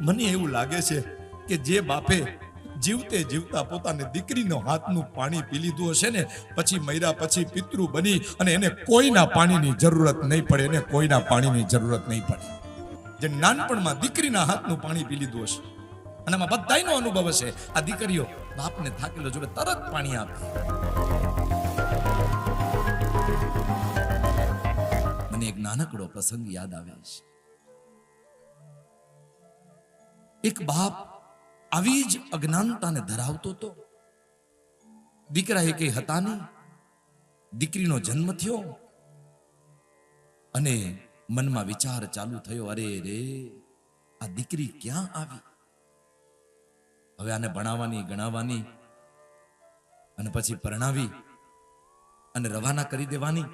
મને એવું લાગે છે કે જે બાપે જીવતે જીવતા પોતાની દીકરીનો હાથનું પાણી પી લીધું હશે ને, પછી મૈરા પછી પિતૃ બની અને એને કોઈના પાણીની જરૂરત નહીં પડે, એને કોઈના પાણીની જરૂરત નહીં પડે. જે નાનપણમાં દીકરીના હાથનું પાણી પી લીધું હશે. અને આમાં બધાનો અનુભવ હશે. આ દીકરીઓ બાપને થાકેલો જોડે તરત પાણી આપે. નાનકડો પ્રસંગ યાદ આવે છે. એક બાપ આવી જ અજ્ઞાનતાને ધરાવતો હતો. દીકરા એ હતા નહીં. દીકરીનો જન્મ થયો અને મનમાં વિચાર ચાલુ થયો, અરે રે, આ દીકરી ક્યાં આવી? હવે આને ભણાવવાની, ગણાવવાની અને પછી પરણાવી અને રવાના કરી દેવાની.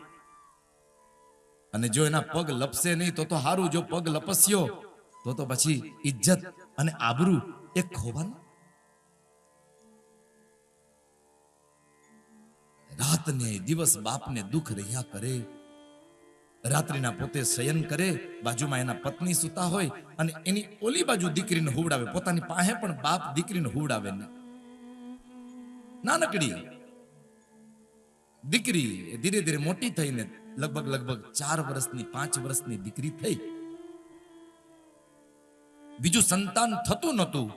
અને જો એના પગ લપસે નહીં, તો તો હારું. જો પગ લપસ્યો, તો તો પછી ઇજ્જત અને આબરૂ એ ખોવાનું. રાતને દિવસ બાપને દુઃખ રહ્યા કરે, રાત્રિના પોતે શયન કરે, બાજુમાં એના પત્ની સુતા હોય અને એની ઓલી બાજુ દીકરીને હુવડાવે. પોતાની પાસે પણ બાપ દીકરીને હુવડાવે ને નાનકડી દીકરી ધીરે ધીરે મોટી થઈને લગભગ લગભગ ચાર વર્ષની, પાંચ વર્ષની દીકરી થઈ. બીજું સંતાન થતું નહોતું.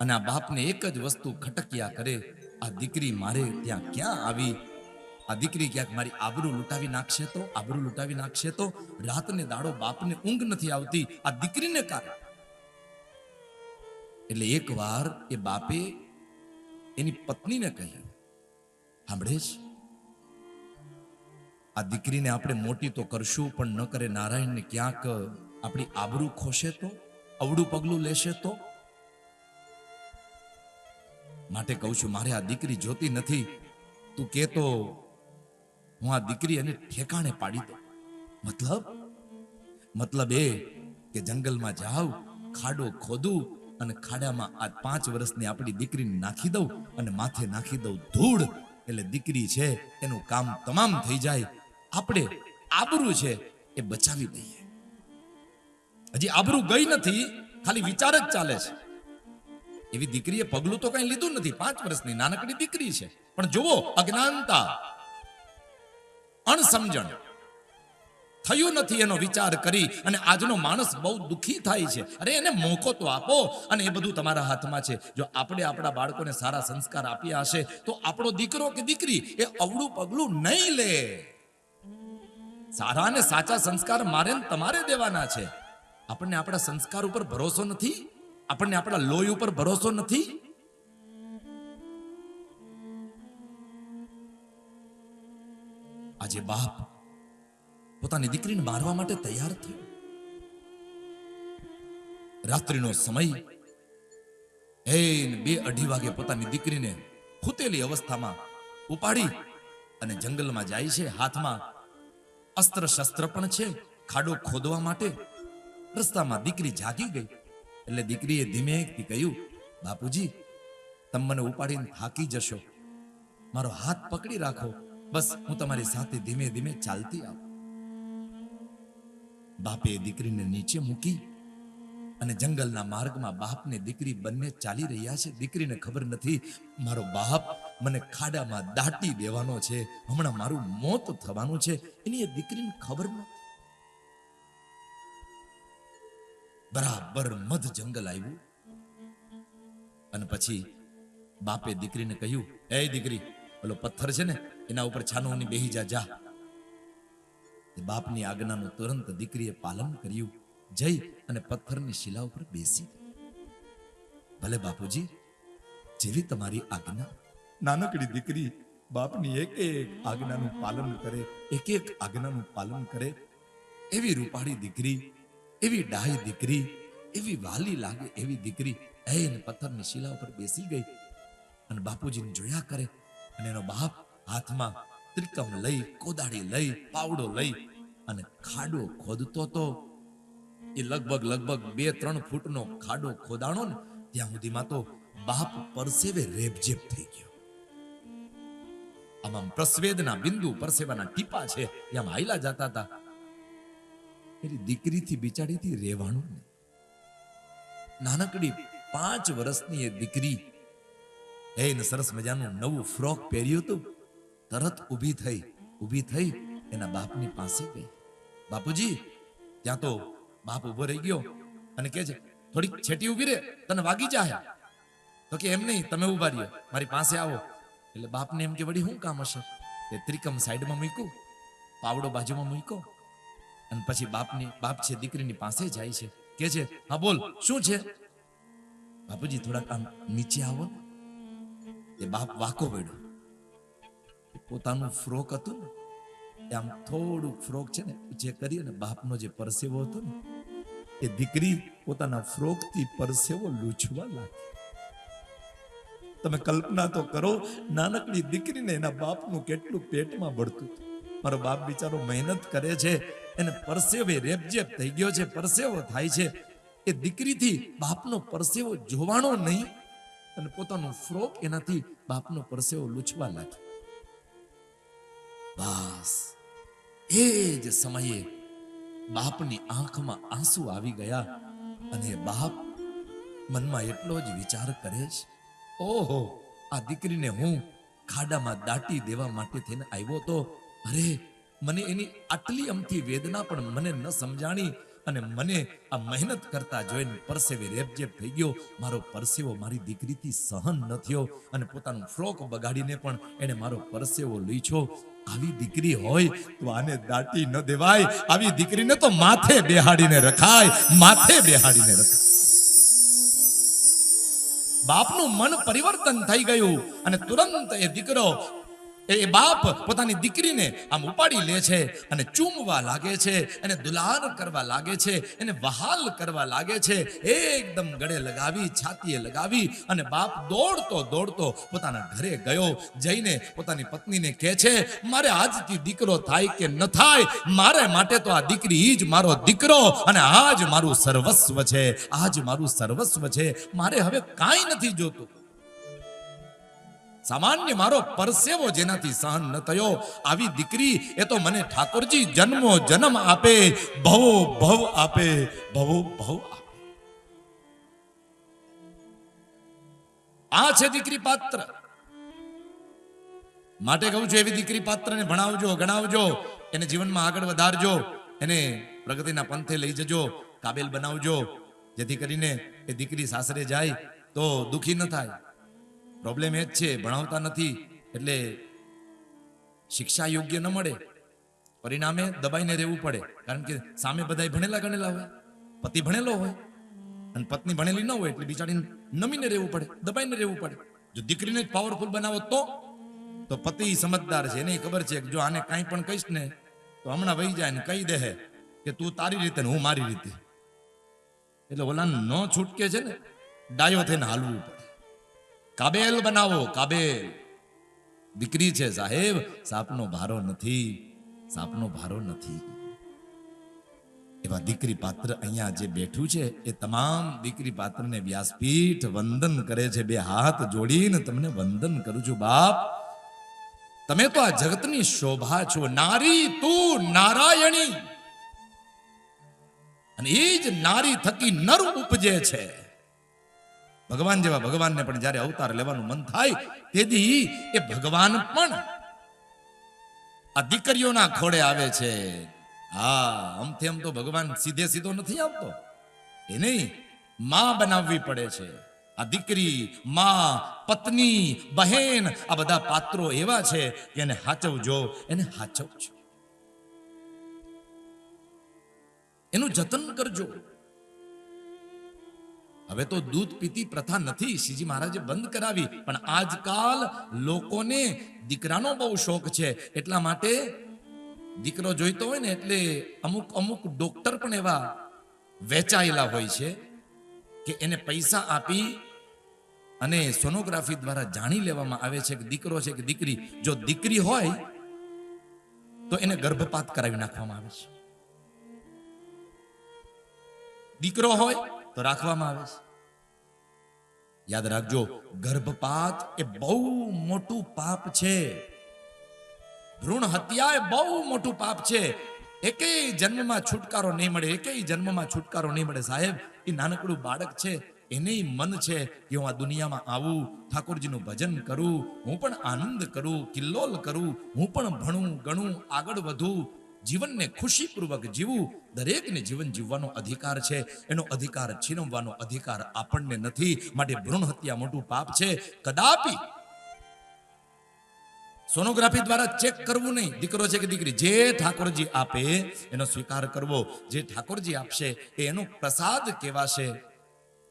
અને આ બાપને એક જ વસ્તુ ખટક્યા કરે, આ દીકરી મારે ત્યાં ક્યાં આવી? આ દીકરી ક્યાંક મારી આબરૂ લૂંટાવી નાખશે તો? આબરૂ લૂંટાવી નાખશે તો? રાતને દાડો બાપને ઊંઘ નથી આવતી. આ દીકરીને કારણે. એટલે એકવાર એ બાપે એની પત્નીને કહ્યું, સાંભળે છે? આ દીકરીને આપણે મોટી તો કરશું, પણ ન કરે નારાયણને ક્યાંક આપણી આબરૂ ખોશે તો? અવડું પગલું લેશે તો? માટે કહું છું, મારે આ દીકરી જોતી નથી. તું કે તો, હું આ દીકરી એને ઠેકાણે પાડી દઉં. મતલબ? મતલબ એ કે જંગલમાં જાઉં, ખાડો ખોદું અને ખાડામાં આ પાંચ વર્ષની આપણી દીકરીને નાખી દઉં અને માથે નાખી દઉં ધૂળ. એટલે દીકરી છે, એનું કામ તમામ થઈ જાય. આપણે આબરૂ છે એ બચાવી દઈએ. હજી આબરૂ ગઈ નથી, ખાલી વિચાર જ ચાલે છે. એવી દીકરીએ પગલું તો કઈ લીધું નથી, પાંચ વર્ષની નાનકડી દીકરી છે. પણ જુઓ, અજ્ઞાનતા, અણસમજણ, થયું નથી એનો વિચાર કરી અને આજનો માણસ બહુ દુઃખી થાય છે. અરે એને મોકો તો આપો અને એ બધું તમારા હાથમાં છે. જો આપણે આપણા બાળકોને સારા સંસ્કાર આપ્યા હશે, તો આપણો દીકરો કે દીકરી એ અવળું પગલું નહીં લે. સારા અને સાચા સંસ્કાર મારે તમારે દેવાના છે. આપણને આપણા સંસ્કાર ઉપર ભરોસો નથી? આપણને આપણા લોહી ઉપર ભરોસો નથી? આજે બાપ પોતાની દીકરીને મારવા માટે તૈયાર થયો. રાત્રિનો સમય. બે અઢી વાગે પોતાની દીકરીને ફૂટેલી અવસ્થામાં ઉપાડી અને જંગલમાં જાય છે હાથમાં અસ્ત્ર શસ્ત્ર પણ છે. ખાડો ખોદવા માટે રસ્તામાં દીકરી જાગી ગઈ. એટલે દીકરીએ ધીમેથી કહ્યું, બાપુજી, તમે મને ઉપાડીને થાકી જશો. મારો હાથ પકડી રાખો. બસ, હું તમારી સાથે ધીમે ધીમે ચાલતી આવું. બાપે દીકરીને નીચે મૂકી અને જંગલના માર્ગમાં બાપને દીકરી બંને ચાલી રહ્યા છે. દીકરીને ખબર નથી, મારો બાપ મને ખાડામાં દાટી દેવાનો છે. હમણાં મારું મોત થવાનું છે. એની દીકરીને ખબર નથી. બરાબર મધ જંગલ આવ્યું. અને પછી બાપે દીકરીને કહ્યું, એ દીકરી પેલો પથ્થર છે ને, એના ઉપર છાનોની બેહી જા જા. બાપની આજ્ઞાનું તુરંત દીકરીએ પાલન કર્યું. જઈ અને પથ્થરની શિલા ઉપર બેસી ભલે બાપુજી, જેવી તમારી આજ્ઞા નાનકડી દીકરી બાપની એક એક આજ્ઞાનું પાલન કરે, એક એક આજ્ઞાનું પાલન કરે. એવી રૂપાળી દીકરી, એવી ડાહી દીકરી, એવી વાલી લાગે એવી દીકરી એન પથ્થરની શિલા ઉપર બેસી ગઈ અને બાપુજીને જોયા કરે અને એનો બાપ હાથમાં ત્રિકમ લઈ, કોદાળી લઈ, પાવડો લઈ અને ખાડો ખોદતો તો એ લગભગ લગભગ બે ત્રણ ફૂટનો ખાડો ખોદાણો ને ત્યાં સુધીમાં તો બાપ પરસેવે રેબજેબ થઈ ગયો. આમાં પ્રસ્વેદના બિંદુ પરસેવાના ટીપા છે. એમ હાઈલા જતા હતા. એની દીકરીથી બિચારીથી રહેવાનું નાનકડી પાંચ વર્ષની એ દીકરી એને સરસ મજાનું નવું ફ્રોક પહેર્યું હતું. તરત ઊભી થઈ ઊભી થઈ એના બાપની પાસે ગઈ. બાપુજી, ત્યાં તો બાપ ઊભો રહી ગયો અને કહે છે, થોડીક છેટી ઊભી રે, તને વાગી જાય તો કે, એમ નહીં, તમે ઊભા રહ્યો, મારી પાસે આવો. એટલે બાપને એમ કે, વળી શું કામ હશે? તે ત્રિકમ સાઈડમાં મૂક્યું, પાવડો બાજુમાં મૂક્યો. અને પછી બાપની, બાપ છે દીકરીની પાસે જાય છે. કે છે, હા, બોલ, શું છે? બાપુજી, થોડાક આમ નીચે આવો. એ બાપ વાકો પડ્યો. પોતાનું ફ્રોક હતું ને આમ થોડું ફ્રોક છે ને, જે કરી ને, બાપનો જે પરસેવો હતો ને, એ દીકરી પોતાના ફ્રોકથી પરસેવો લૂછવા લાગી. તમે કલ્પના તો કરો, નાનકડી દીકરીને એના બાપનું કેટલું પેટમાં બળતું મારો બાપ બિચારો મહેનત કરે છે, એને પરસેવે રેપજેપ થઈ ગયો છે, પરસેવો થાય છે. એ દીકરીથી બાપનો પરસેવો જોવાનો નહીં, અને પોતાનો ફ્રોક એનાથી બાપનો પરસેવો લૂછવા લાગ્યો. બસ, એ જ સમયે બાપની આંખમાં આંસુ આવી ગયા, અને બાપ મનમાં એટલો જ વિચાર કરે છે. ઓહો, આ દીકરીને હું ખાડામાં દાટી દેવા માટે થઈને આવ્યો તો, અરે, મને એની આટલી અમથી વેદના પણ મને ન સમજાણી અને મને આ મહેનત કરતા જોઈને પરસેવે રેપજેપ થઈ ગયો. મારો પરસેવો મારી દીકરીથી સહન ન થયો અને પોતાનું ફ્રોક બગાડીને પણ એને મારો પરસેવો લીછો. આવી દીકરી હોય તો આને દાટી ન દેવાય. આવી દીકરીને તો માથે બેહાડીને રખાય. માથે બેહાડીને રખાય. બાપનું મન પરિવર્તન થઈ ગયું અને તુરંત એ દીકરો એ બાપ પોતાની દીકરીને આમ ઉપાડી લે છે અને ચૂમવા લાગે છે, એને દુલાર કરવા લાગે છે, એને વહાલ કરવા લાગે છે, એકદમ ગળે લગાવી, છાતીએ લગાવી અને બાપ દોડતો દોડતો પોતાના ઘરે ગયો. જઈને પોતાની પત્નીને કહે છે, મારે આજથી દીકરો થાય કે ન થાય? મારે માટે તો આ દીકરી જ મારો દીકરો અને આજ મારું સર્વસ્વ છે, આજ મારું સર્વસ્વ છે. મારે હવે કાંઈ નથી જોતું. સામાન્ય મારો પરસેવો જેનાથી સહન ન થયો, આવી દીકરી એ તો મને ઠાકોરજી જન્મો જન્મ આપે, ભવો ભવ આપે, ભવો ભવ આ છે દીકરી પાત્ર. માટે કહું છું, એવી દીકરી પાત્રને ભણાવજો, ગણાવજો, એને જીવનમાં આગળ વધારજો, એને પ્રગતિના પંથે લઈ જજો, કાબેલ બનાવજો. જેથી કરીને એ દીકરી સાસરે જાય તો દુખી ન થાય. પ્રોબ્લેમ એ જ છે, ભણાવતા નથી, એટલે શિક્ષા યોગ્ય ન મળે. પરિણામે દબાઈને રહેવું પડે, કારણ કે સામે બધાય ભણેલા ગણેલા હોય, પતિ ભણેલો હોય, અને પત્ની ભણેલી ન હોય, એટલે બિચારીને નમીને રહેવું પડે, દબાઈને રહેવું પડે. જો દીકરીને જ પાવરફુલ બનાવો તો તો પતિ સમજદાર છે, એને ખબર છે જો આને કાંઈ પણ કહીશ ને, તો હમણાં વહી જાય ને કહી દે કે તું તારી રીતે ને હું મારી રીતે. એટલે ઓલા ન છૂટકે છે ને, ડાયો થઈને હાલવું પડે. કાબેલ બનાવો, કાબેલ. દીકરી છે સાહેબ, સાપનો ભારો નથી, સાપનો ભારો નથી. એવા દીકરી પાત્ર અહીંયા જે બેઠું છે, એ તમામ દીકરી પાત્રને વ્યાસપીઠ વંદન કરે છે. બે હાથ જોડીને તમને વંદન કરું છું, બાપ. તમે તો આ જગતની શોભા છો. નારી તું નારાયણી. અને એ જ નારી થકી નર ઉપજે છે. ભગવાન જેવા ભગવાનને પણ જ્યારે અવતાર લેવાનું મન થાય, તેથી એ ભગવાન પણ આ દીકરીઓના ખોડે આવે છે. હા, આમથી આમ તો ભગવાન સીધે સીધો નથી આવતો. એ નહીં, માં બનાવવી પડે છે. આ દીકરી, માં, પત્ની, બહેન, આ બધા પાત્રો એવા છે કે એને હાચવજો એને હાચવજો. એનું જતન કરજો. હવે તો દૂધ પીતી પ્રથા નથી. શ્રીજી મહારાજે બંધ કરાવી. પણ આજકાલ લોકોને દીકરાનો બહુ શોખ છે. એટલા માટે દીકરો જોઈતો હોય ને એટલે અમુક અમુક ડોક્ટર પણ એવા વેચાયેલા હોય છે કે એને પૈસા આપી અને સોનોગ્રાફી દ્વારા જાણી લેવામાં આવે છે કે દીકરો છે કે દીકરી. જો દીકરી હોય તો એને ગર્ભપાત કરાવી નાખવામાં આવે છે. દીકરો હોય તો રાખવામાં આવે છે. યાદ રાખજો, ગર્ભપાત એ બહુ મોટું પાપ છે. ભ્રૂણ હત્યા એ બહુ મોટું પાપ છે. એકેય જન્મમાં છુટકારો નહીં મળે, એકેય જન્મમાં છુટકારો નહીં મળે. સાહેબ, એ નાનકડું બાળક છે એને મન છે કે હું આ દુનિયામાં આવું, ઠાકોરજીનું ભજન કરું, હું પણ આનંદ કરું, કિલ્લોલ કરું, હું પણ ભણું, ગણું, આગળ વધું જીવનને ખુશીપૂર્વક જીવવું દરેકને જીવન જીવવાનો અધિકાર છે. એનો અધિકાર છીનવવાનો અધિકાર આપણને નથી. માટે ભ્રૂણ હત્યા મોટું પાપ છે. કદાપી સોનોગ્રાફી દ્વારા ચેક કરવું નહીં. દીકરો છે કે દીકરી? જે ઠાકોરજી આપે, એનો સ્વીકાર કરવો. જે ઠાકોરજી આપશે, એ એનો પ્રસાદ કહેવાશે.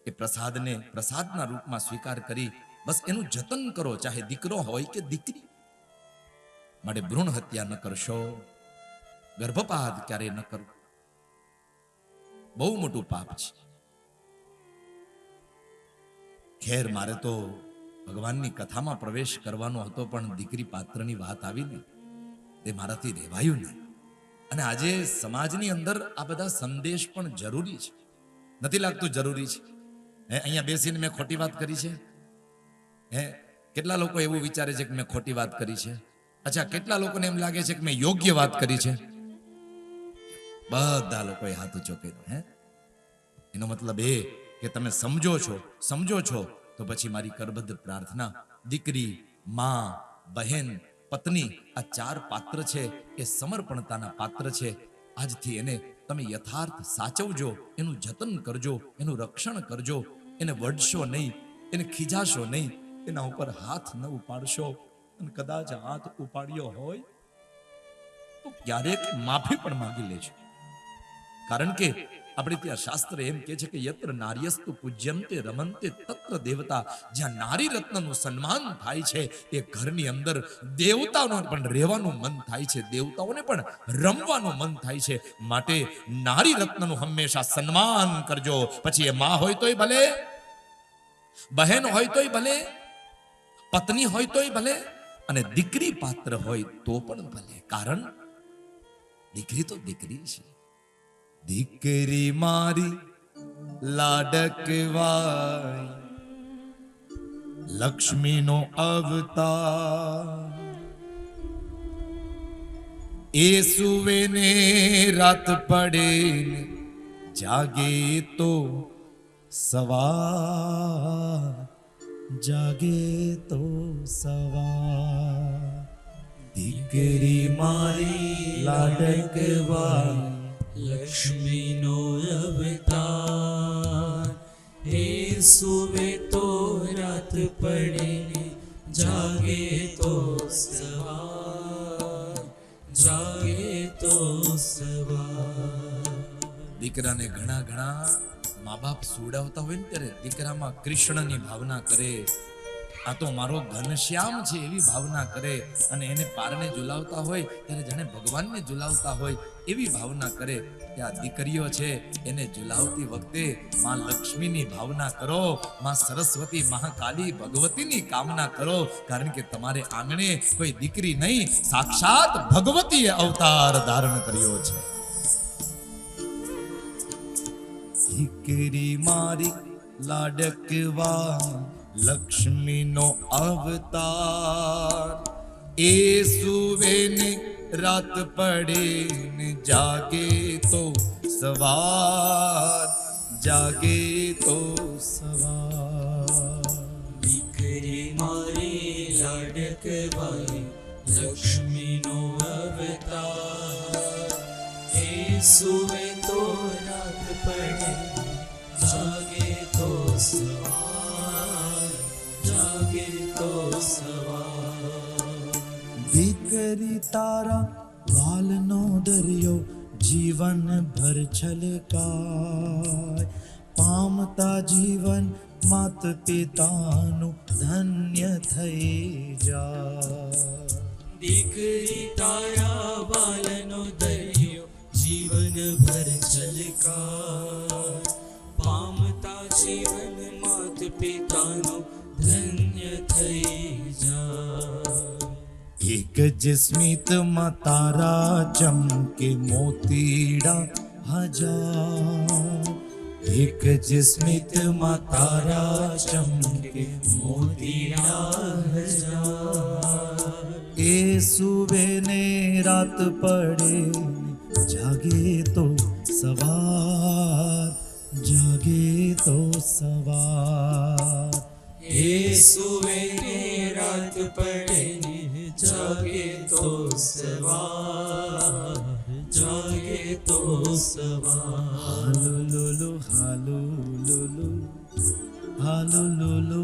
એ પ્રસાદને પ્રસાદના રૂપમાં સ્વીકાર કરી, બસ એનું જતન કરો. ચાહે દીકરો હોય કે દીકરી. માટે ભ્રૂણ હત્યા ન કરશો. ગર્ભપાત ક્યારેય ન કરવું બહુ મોટું પાપ છે. ખેર, મારે તો ભગવાનની કથામાં પ્રવેશ કરવાનો હતો, પણ દીકરી પાત્રની વાત આવી ને, તે મારાથી રહેવાયું નહીં. અને આજે સમાજની અંદર આ બધા સંદેશ પણ જરૂરી છે. નથી લાગતું જરૂરી છે? હે, અહીંયા બેસીને મેં ખોટી વાત કરી છે? હે, કેટલા લોકો એવું વિચારે છે કે મેં ખોટી વાત કરી છે? અચ્છા, કેટલા લોકોને એમ લાગે છે કે મેં યોગ્ય વાત કરી છે? બધા લોકોએ હાથ ઊંચો કર્યો, હે? એનો મતલબ એ કે તમે સમજો છો સમજો છો, તો પછી મારી કરબદ્ધ પ્રાર્થના, દીકરી, માં, બહેન, પત્ની, આ ચાર પાત્ર છે એ સમર્પણતાના પાત્ર છે. આજથી એને તમે યથાર્થ સાચવજો, એનું જતન કરજો, એનું રક્ષણ કરજો, એને વડશો નહીં, એને ખીજાશો નહીં, એના ઉપર હાથ ન ઉપાડશો, અને કદાચ હાથ ઉપાડ્યો હોય, તો ક્યારેક માફી પણ માંગી લેજો. કારણ કે આપણે ત્યાં શાસ્ત્ર એમ કે છે કે યત્ર નાર્યસ્તુ પૂજ્યંતે રમંતે તત્ર દેવતા. જ્યાં નારી રત્નનું સન્માન થાય છે એ ઘરની અંદર દેવતાઓને પણ રહેવાનું મન થાય છે, દેવતાઓને પણ રમવાનું મન થાય છે. માટે નારી રત્નનું હંમેશા સન્માન કરજો. પછી એ માં હોય તોય ભલે, બહેન હોય તોય ભલે, પત્ની હોય તોય ભલે, અને દીકરી પાત્ર હોય તો પણ ભલે. કારણ, દીકરી તો દીકરી છે. દીકરી મારી લાડકવાય લક્ષ્મીનો અવતાર. એ સુવે ને રાત પડે જાગે તો સવાર, જાગે તો સવાર. દીકરી મારી લાડકવાય લક્ષ્મીનો અવતાર. એ સુવે તો રાત પડે જાગે તો સવાર. જાગે તો સવાર. દીકરાને ઘણા ઘણા મા બાપ સુડાવતા હોય ને ત્યારે દીકરામાં કૃષ્ણની ભાવના કરે. આ તો મારો ઘનશ્યામ છે એવી ભાવના કરે અને એને પારને ઝુલાવતા હોય, ત્યારે જાણે ભગવાનને ઝુલાવતા હોય એવી ભાવના કરે કે આ દીકરીઓ છે એને ઝુલાવતી વખતે માં લક્ષ્મીની ભાવના કરો, માં સરસ્વતી મહાકાલી ભગવતીની કામના કરો, કારણ કે તમારે આંગણે કોઈ દીકરી નહીં, સાક્ષાત ભગવતીએ અવતાર ધારણ કર્યો છે. દીકરી મારી લાડકવા લક્ષ્મીનો અવતાર. એ સુવે ને રાત પડે ને જાગે તો સવાર. જાગે તો સવાર. દીકરી મારી લાડકવાઈ લક્ષ્મીનો અવતાર. એ સુવે તો રાત પડે જાગે તો સવાર. જાગે તો સવાર દીકરી તારા વાલનો દરિયો જીવન ભર છલકાય. પામતા જીવન માત પિતાનું ધન્ય થઈ જા દીકરી તારા બાલનો દરિયો જીવન ભર છલકાર પામતા જીવન માત પિતાનું ધન્ય થઈ જાય. એક જ સ્મિતમાં તારા ચમકે મોતીડા હજાર. એક જ સ્મિતમાં તારા ચમકે મોતીડા હજાર. એ સુવે ને રાત પડે જાગે તો સવાર, જાગે તો સવાર. એ સુવે ને રાત પડે ને જાગે તો સવાર જાગે તો સવાર હાલો લોલો હાલો લોલો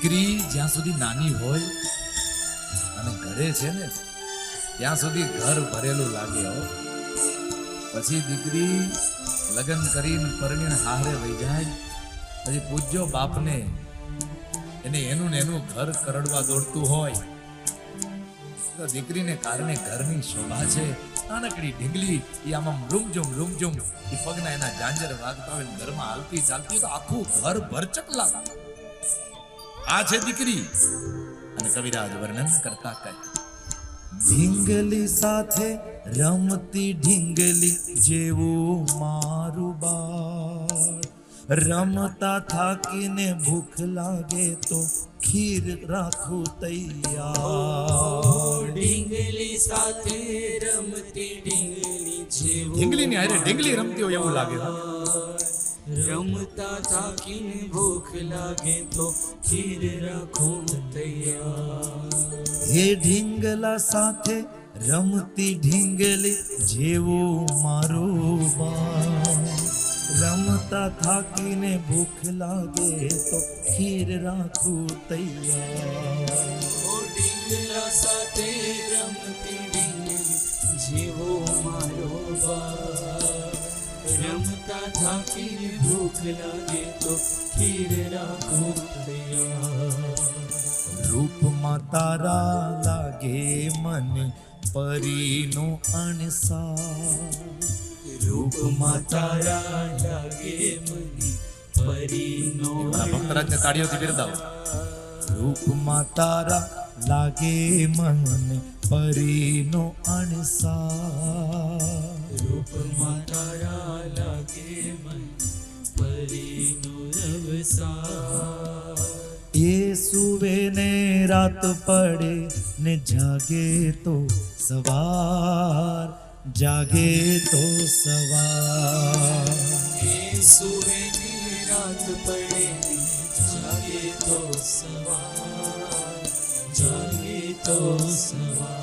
દીકરી જ્યાં સુધી નાની હોય અને ઘરે છે ને, ત્યાં સુધી ઘર ભરેલું લાગે હો. પછી દીકરી લગ્ન કરીને પરણીને હારે વહી જાય, પછી પૂજ્યો બાપને, એને એનું ને એનું ઘર કરડવા દોડતું હોય. તો દીકરીને કારણે ઘરની શોભા છે, નાનકડી ઢીંગલી એ આમાં રૂમઝુમ રૂમઝુમ એ પગના એના જાંજર વાગતા હોય ઘરમાં હાલતી ચાલતી તો આખું ઘર ભરચક લાગે. આ છે દીકરી. અને કવિરાજ વર્ણન કરતા કહે. ઢીંગલી સાથે રમતી ઢીંગલી જેવું મારું બાળ. રમતા થાકીને ભૂખ લાગે તો ખીર રાખું તૈયાર. ઢીંગલી સાથે રમતી ઢીંગલી જેવો ઢીંગલી ની હારે ઢીંગલી રમતી હોય એવું લાગે. રમતા થાકીને ભૂખ લાગે તો ખીર રાખો તૈયાર હે ઢીંગલા સાથે રમતી ઢીંગલી જેવું મારું બાળ રમતા થાકીને ભૂખ લાગે તો ખીર રાખું તૈયાર ઓ ઢીંગલા સાથે રમતી ઢીંગલી જેવો મારો બાળ રમતા થાકીને ભૂખ લાગે તો ખીર રાખો રૂપમાં તારા લાગે મને પરીનો અણસાર રૂપમાં તારા લાગે મને પરીનો ભક્તરાજને તાળીઓથી બિરદાવો રૂપમાં તારા લાગે મને પરીનો અણસાર રૂપમાં તારા લાગે મને પરીનો રવસાર એ સુવે ને રાત પડે ને જાગે તો સવાર જાગે તો સવાર એ સુવે ને રાત પડે જાગે તો સવાર જાગે તો સવાર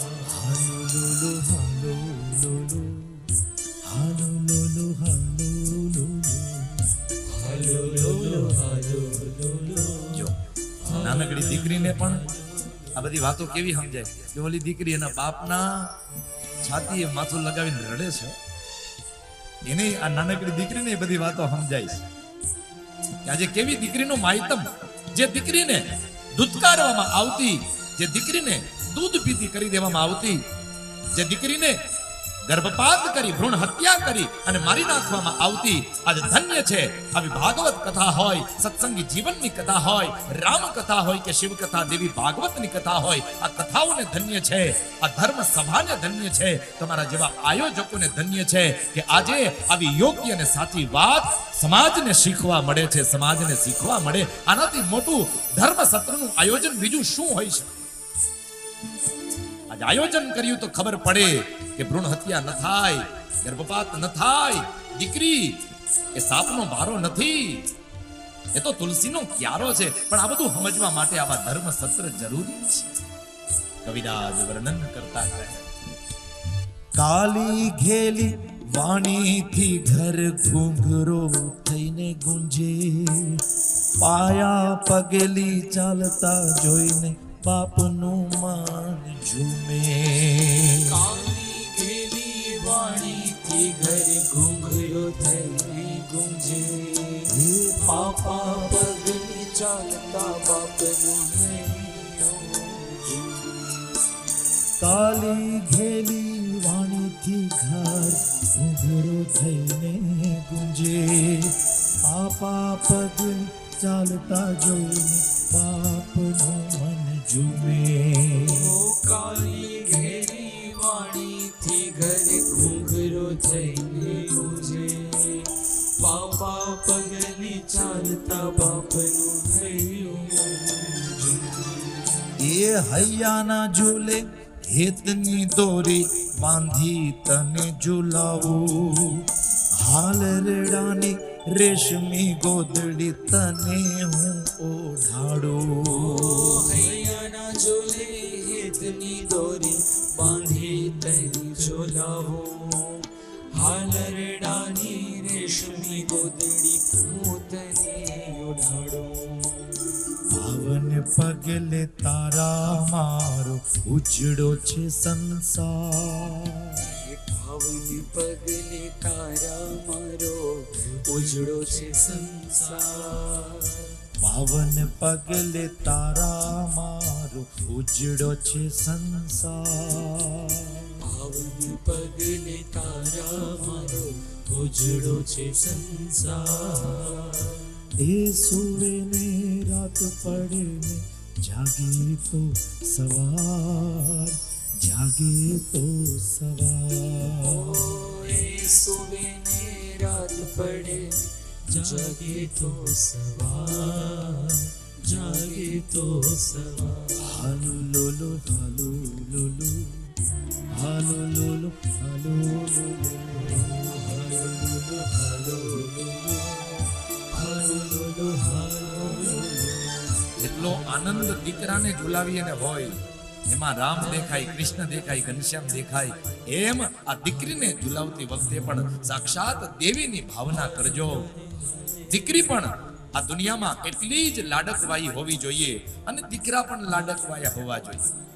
નાનકડી પણ આ બધી વાતો કેવી સમજાય? કે ઓલી દીકરી એના બાપના છાતીએ માથું લગાવીને રડે છે. એને આ નાનકડી દીકરીને એ બધી વાતો સમજાય છે. આજે કેવી દીકરીનું માહિતમ જે દીકરીને દૂધકારવામાં આવતી, જે દીકરીને દૂધ પીતી કરી દેવામાં આવતી, જે દીકરીને ગર્ભપાત કરી, ભ્રૂણ હત્યા કરી અને મારી નાખવામાં આવતી આજે ધન્ય છે. આવી ભાગવત કથા હોય, સત્સંગી જીવનની કથા હોય રામ કથા હોય કે શિવ કથા દેવી ભાગવતની કથા હોય, આ કથાઓને ધન્ય છે. આ ધર્મ સભાને ધન્ય છે. તમારા જેવા આયોજકોને ધન્ય છે કે આજે આવી યોગ્ય અને સાચી વાત સમાજને શીખવા મળે છે, સમાજને શીખવા મળે. આનાથી મોટું ધર્મ સત્રનું આયોજન બીજું શું હોય છે આજે આયોજન કર્યું તો ખબર પડે કે ભ્રૂણ હત્યા ન થાય, ગર્ભપાત ન થાય, દીકરી એ સાપનો ભારો નથી. એ તો તુલસીનો ક્યારો છે. પણ આ બધું સમજવા માટે આવા ધર્મ સત્ર જરૂરી છે. કવિરાજ વર્ણન કરતા કહે, કાલી ઘેલી વાણીથી ઘર ઘૂંઘરો થઈને ગુંજે, પાયા પગલી ચાલતા જોઈને બાપનું માન ઝૂમે. કાલી ઘેલી વાણીથી ઘર ઘૂંઘરો થઈ ગુંજે. પાપા પગની ચાલતા બાપનું કાલી ઘેલી વાણીથી ઘર ઘૂંઘરો થઈને ગુંજે. પાપા પગ ચાલતા જોઈને પાપનું મન જુએ કાળી ઘેરી વાણીથી ઘરે ઘૂંઘરો થઈને ગુંજે પાપા પગની ચાલતા બાપનું હૈયું એ હૈયાના ઝૂલે હેતની દોરી બાંધી તને ઝુલાવું હાલ રેડાની રેશમી ગોદડી તને હું ઓઢાડું. હૈયાના ઝોલે હેતની દોરી બાંધી તરી ઝોલાવો. હાલરડાની રેશમી ગોદડી હું તને ઓઢાડું. પાવન પગલે તારા મારો ઉજળો છે સંસાર. ભાવની પગલે તારા મારો ઉજળો છે સંસાર. પાવન પગલે તારા મારો ઉજળો છે સંસાર. પાવન પગલે તારા મારો ઉજળો છે સંસાર. એ સુવે ને રાત પડે ને જાગે તો સવાર જાગે તો સવાર. જાગે તો સવાર જાગે તો સવાર હાલો લોલો હાલો લોલો હાલો હાલો લોલો હાલો હાલો લોલો હાલો એટલો આનંદ દીકરાને ઝુલાવી અને હોય, એમાં રામ દેખાય, કૃષ્ણ દેખાય, ઘનશ્યામ દેખાય, એમ આ દીકરીને ઝુલાવતી વખતે પણ સાક્ષાત દેવીની ભાવના કરજો. દીકરી પણ આ દુનિયામાં એટલી જ લાડકવાઈ હોવી જોઈએ અને દીકરા પણ લાડકવાયા હોવા જોઈએ.